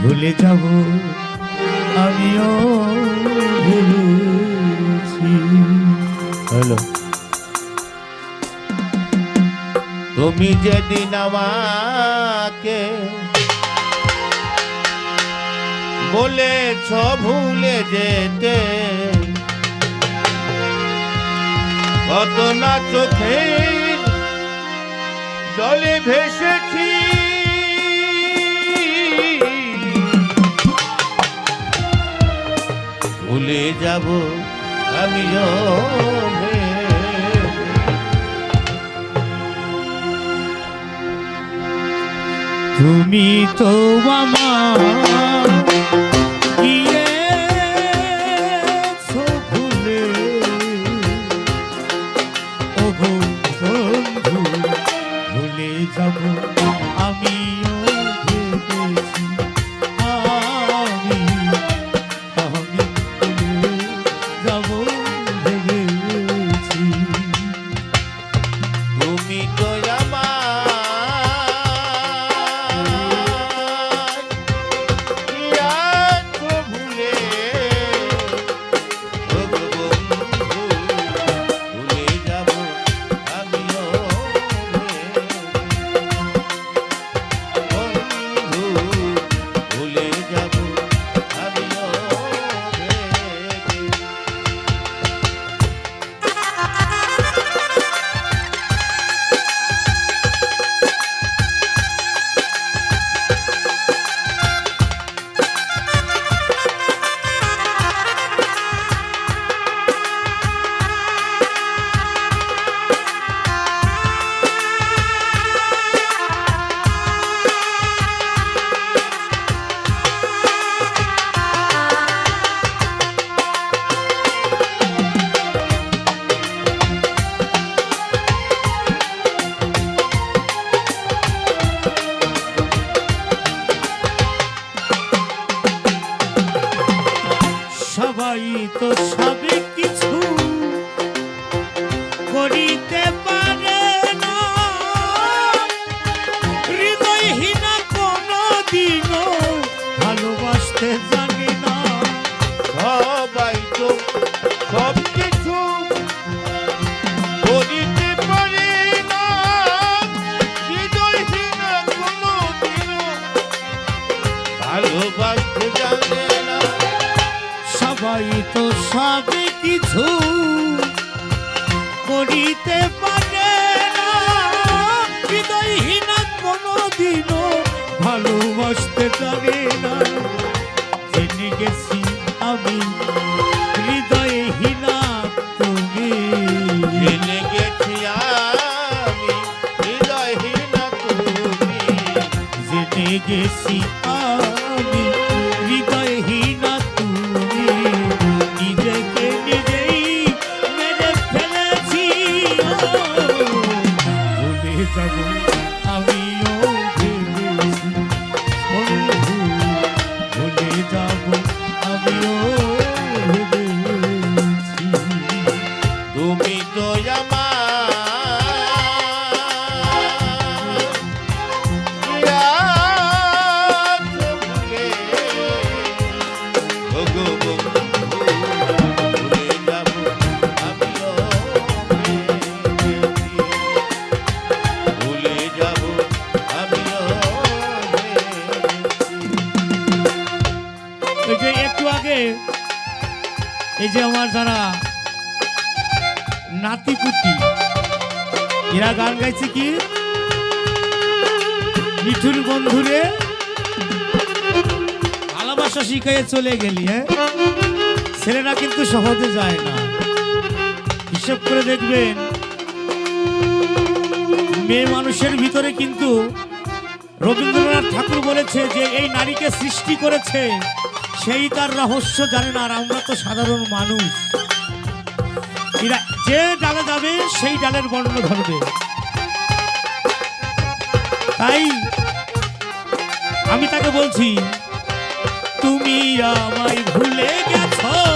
ভুলে যাব আমিও ভেবেছি হ্যালো। তুমি যেদিন আমাকে বলেছ ভুলে যেতে কত না চোখে জলে ভেসেছি। ভুলে যাব ভেবে। তুমি তো আমার সবাই তো কিছু করিতে পারে না। হৃদয়হীনা কোনো দিনও ভালোবাসতে পারে না। ভুলে এই যে একটু আগে, এই যে আমার যারা নাতিপুতি এরা গান গাইছে কি? মিঠুর বন্ধুরে, ভালোবাসা শিখাইয়ে চলে গেলি হ্যাঁ? ছেলেরা কিন্তু সহজে যায় না। হিসেব করে দেখবেন, মেয়ে মানুষের ভিতরে কিন্তু রবীন্দ্রনাথ ঠাকুর বলেছে যে এই নারীকে সৃষ্টি করেছে সেই তার রহস্য জানে না আর আমরা তো সাধারণ মানুষ। এরা যে ডালে যাবে, সেই ডালের বর্ণ ধরবে। তাই আমি তাকে বলছি, তুমি আমায় ভুলে গেছো?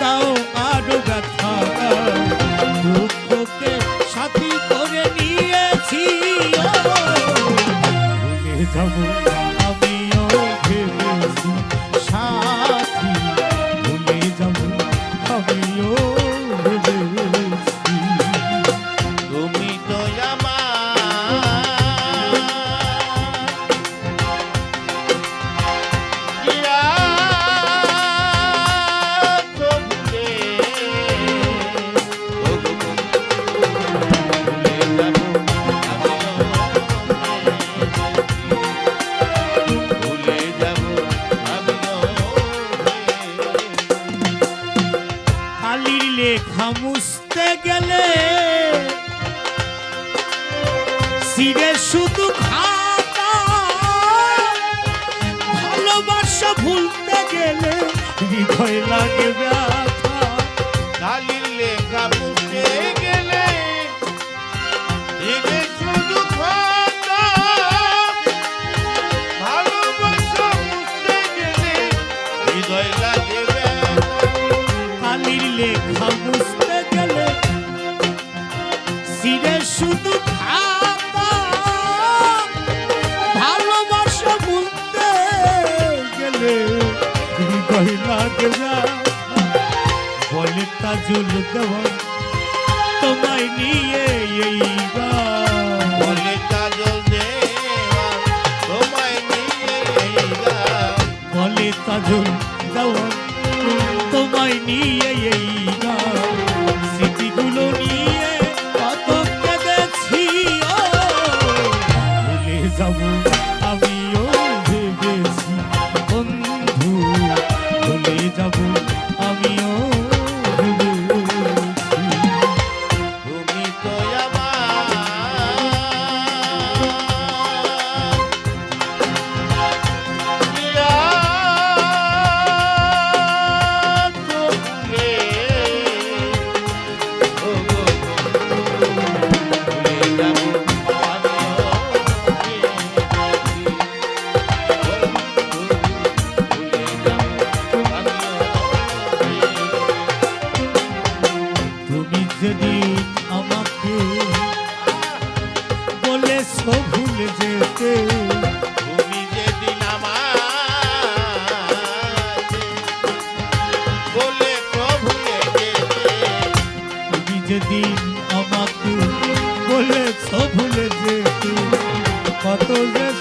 দাও আরও ব্যথা মুছতে গেলে সিরে শুধু খাতা ভালোবাসা ভুলতে গেলে হৃদয় লাগে সিরে শুধু খাতা ভালোবাসা ভুলতে গেলে হৃদয় লাগে ব্যথা বলে তাজুল দেওয়ান তোমায় নিয়ে এই গান। বলে কাজল দেওয়া তোমায় নিয়ে এই বলে তাজুল দেওয়ান তোমায় নিয়ে তুমি যদি আমাকে বলেছ ভুলে যেতে তুমি যেদিন আমার বলে ভুলে যেতে তুমি যেদিন আমাকে বলেছ ভুলে যেতে কত যে